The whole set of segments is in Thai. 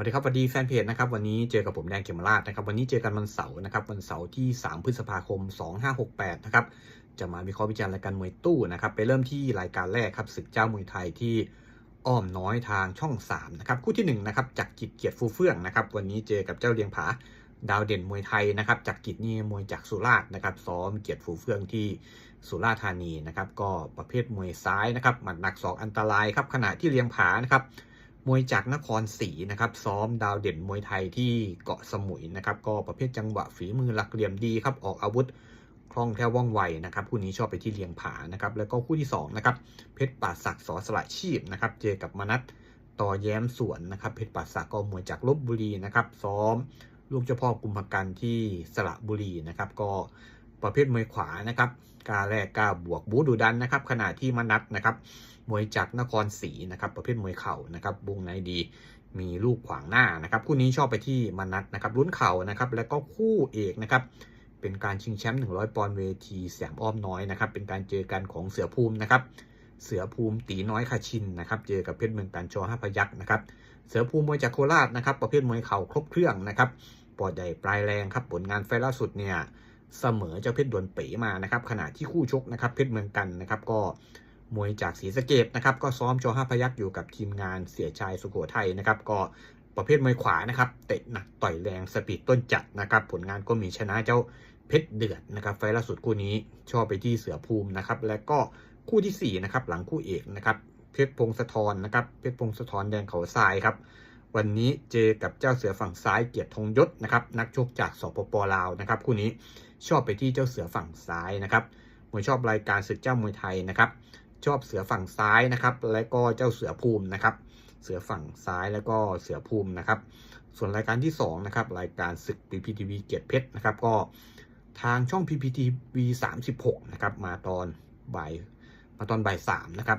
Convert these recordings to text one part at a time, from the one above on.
วัสดีครับสวัสดีแฟนเพจนะครับวันนี้เจอกับผมแดงเขมราชนะครับวันนี้เจอกันวันเสาร์นะครับวันเสาร์ที่ 3 พฤษภาคม 2568 นะครับจะมาวิเคราะห์วิจารณ์รายการมวยตู้นะครับไปเริ่มที่รายการแรกครับศึกเจ้ามวยไทยที่อ้อมน้อยทางช่อง 3 นะครับคู่ที่1นะครับจากกิจเกียรติฟูเฟื่องนะครับวันนี้เจอกับเจ้าเลียงผาดาวเด่นมวยไทยนะครับจากกิจนี่มวยจากสุราษฎร์นะครับซ้อมเกียรติฟูเฟื่องที่สุราษฎร์ธานีนะครับก็ประเภทมวยซ้ายนะครับหมัดหนักสองอันตรายครับขณะที่เลียงผานะครับ มวยจากนครศรีนะครับซ้อมดาวเด่นมวยไทยที่เกาะสมุยนะครับก็ประเภทจังหวะฝีมือหลักเหลี่ยมดีครับออกอาวุธคล่องแคล่วว่องไวนะครับคู่นี้ชอบไปที่เลียงผานะครับแล้วก็คู่ที่2นะครับเพชรป่าศักดิ์สอสละชีพนะครับเจอกับมนัทต่อแย้มสวนนะครับเพชรป่าศักดิ์ก็มวยจากลบบุรีนะครับซ้อมลูกเจ้าพ่อกุมภกันที่สระบุรีนะครับก็ ประเภทมวยขวานะครับก้าแรกก้าบวกบูดุดันนะครับขณะที่มนัทนะครับมวยจากนครศรีนะครับประเภทมวยเข่านะครับวงในดีมีลูกขวางหน้านะครับคู่นี้ชอบไปที่มนัทนะครับรุ่นเข่านะครับแล้วก็คู่เอกนะครับเป็นการชิงแชมป์100 ปอนด์เวทีแสมอ้อมน้อยนะครับเป็นการเจอกันของเสือภูมินะครับเสือภูมิตีน้อยคาชินนะครับเจอกับเพชรเมืองการชอห้าพยักษ์นะครับเสือภูมิมวยจากโคราชนะครับประเภทมวยเข่าครบเครื่องนะครับปอดใหญ่ปลายแรงครับผลงานไฟล์ล่าสุดเนี่ย เสมอเจ้าเพชรดวนเป๋มานะครับขณะที่คู่ชกนะครับเพชรเมืองกันนะครับก็มวยจากศรีสะเกดนะครับก็ซ้อมโชห้าพยักอยู่กับทีมงานเสียชายสุโขทัยนะครับก็ประเภทมวยขวานะครับเตะหนักต่อยแรงสปีดต้นจัดนะครับผลงานก็มีชนะเจ้าเพชรเดือดนะครับไฟล์ล่าสุดคู่นี้ชอบไปที่เสือภูมินะครับและก็คู่ที่4นะครับหลังคู่เอกนะครับเพชรพงศธรนะครับเพชรพงศธรแดงเขาทรายครับวันนี้เจกับเจ้าเสือฝั่งซ้ายเกียรติธงยศนะครับนักชกจากสปปลาวนะครับคู่นี้ ชอบไปที่เจ้าเสือฝั่งซ้ายนะครับมวยชอบรายการศึกเจ้ามวยไทยนะครับชอบเสือฝั่งซ้ายนะครับ และก็เจ้าเสือภูมินะครับ เสือฝั่งซ้ายแล้วก็เสือภูมินะครับ ส่วนรายการที่2นะครับรายการศึก PPTV เกียรติเพชรนะครับก็ทางช่อง PPTV 36นะครับมาตอนบ่ายมาตอนบ่ายสามนะครับ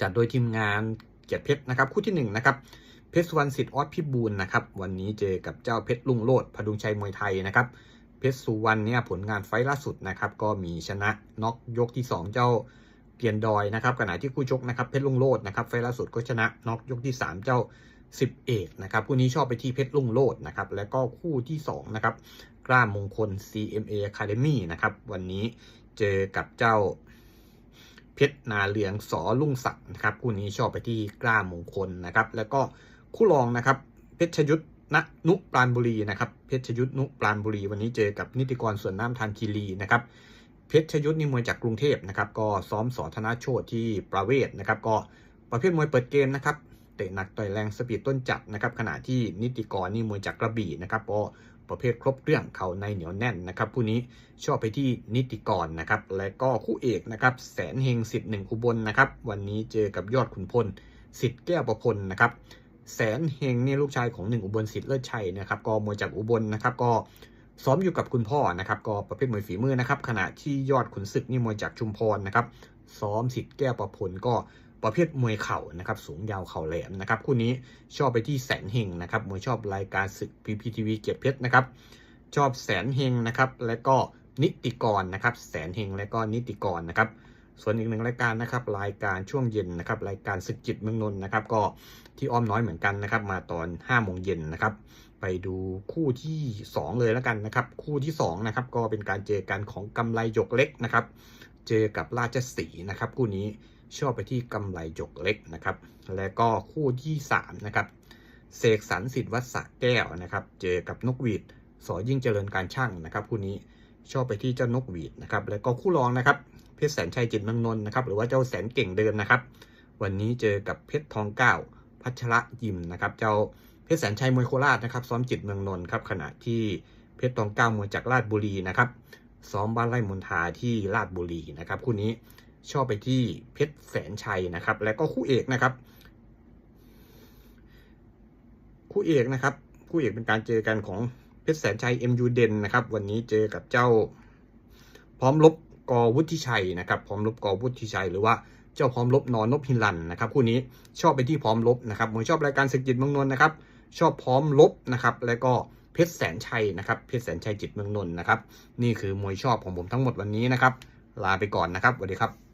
จัดโดยทีมงานเกียรติเพชรนะครับ คู่ที่1นะครับเพชรสุวรรณสิทธิ์ออสพิบูลนะครับ วันนี้เจอกับเจ้าเพชรลุงโลดพดุงชัยมวยไทยนะครับ เพชรสุวรรณเนี่ยผลงานไฟล่าสุดนะครับก็มีชนะน็อกยกที่ 2 เจ้าเกียนดอยนะครับขณะที่คู่ชกนะครับเพชรลุงโลดนะครับไฟล่าสุดก็ชนะน็อกยกที่ 3 เจ้า10เอกนะครับคู่นี้ชอบไปที่เพชรลุงโลดนะครับแล้วก็คู่ที่2นะครับกล้ามงคล CMA Academy นะครับวันนี้เจอกับเจ้าเพชรนาเหลืองสอลุงศักดิ์นะครับคู่นี้ชอบไปที่กล้ามงคลนะครับแล้วก็คู่รองนะครับเพชรชยุทธ ณนุปราณบุรีนะครับเพชรชยุทธนุปราณบุรีวันนี้เจอกับนิติกรส่วนน้ำทันคีรีนะครับเพชรชยุทธนี่มวยจากกรุงเทพนะครับก็ซ้อมสอธนาโชตที่ประเวศนะครับก็ประเภทมวยเปิดเกมนะครับเตะหนักต่อยแรงสปีดต้นจัดนะครับขณะที่นิติกรนี่มวยจากกระบี่นะครับก็ประเภทครบเครื่องเข่าในเหนียวแน่นนะครับผู้นี้ชอบไปที่นิติกรนะครับและก็คู่เอกนะครับแสนเฮงสิทธิ์หนึ่งอุบลนะครับวันนี้เจอกับยอดขุนพลสิทธิ์แก้วประพลนะครับ แสนเฮงเนี่ยลูกชายของหนึ่งอุบลสิทธิ์เลิศชัยนะครับก็มวยจากอุบลนะครับก็ซ้อมอยู่กับคุณพ่อนะครับก็ประเภทมวยฝีมือนะครับขณะที่ยอดขุนศึกนี่มวยจากชุมพรนะครับซ้อมสิทธิ์แก้วประพลก็ประเภทมวยเข่านะครับสูงยาวเข่าแหลมนะครับคู่นี้ชอบไปที่แสนเฮงนะครับมวยชอบรายการศึก PPTV เกียรติเพชรนะครับชอบแสนเฮงนะครับและก็นิติกรนะครับแสนเฮงและก็นิติกรนะครับ ส่วนอีกหนึ่งรายการนะครับรายการช่วงเย็นนะครับรายการศึกจิตเมืองนนท์นะครับก็ที่อ้อมน้อยเหมือนกันนะครับมาตอน5โมงเย็นนะครับไปดูคู่ที่ 2 เลยแล้วกันนะครับคู่ที่2นะครับก็เป็นการเจอกันของกำไรหยกเล็กนะครับเจอกับราชสีนะครับคู่นี้ชอบไปที่กำไรหยกเล็กนะครับและก็คู่ที่3นะครับเสกสรรสิทธิ์วัดสะแก้วนะครับเจอกับนกหวีดสอยิ่งเจริญการช่างนะครับคู่นี้ ชอบไปที่เจ้านกหวีดนะครับ แล้วก็คู่รองนะครับ เพชรแสนชัยจิตเมืองนนท์นะครับ หรือว่าเจ้าแสนเก่งเดิมนะครับ วันนี้เจอกับเพชรทองเก้าพัชระยิมนะครับ เจ้าเพชรแสนชัยมวยโคราชนะครับ ซ้อมจิตเมืองนนท์ครับ ขณะที่เพชรทองเก้ามวยจากราชบุรีนะครับ ซ้อมบ้านไร่มนทาที่ราชบุรีนะครับ คู่นี้ชอบไปที่เพชรแสนชัยนะครับ และก็คู่เอกนะครับ คู่เอกนะครับ คู่เอกเป็นการเจอกันของ ชรแสนชัยเอ็มยูเดนนะครับ วันนี้เจอกับเจ้า พร้อมลบกอวุฒิชัยนะครับพร้อมลบกอวุฒิชัย หรือว่าเจ้าพร้อมลบนอนนพพิลันนะครับคู่นี้ชอบไปที่พร้อมลบนะครับมวยชอบรายการศึกจิตเมืองนนท์นะครับชอบพร้อมลบนะครับแล้วก็เพชรแสนชัยนะครับเพชรแสนชัยจิตเมืองนนท์นะครับนี่คือมวยชอบของผมทั้งหมดวันนี้นะครับลาไปก่อนนะครับสวัสดีครับ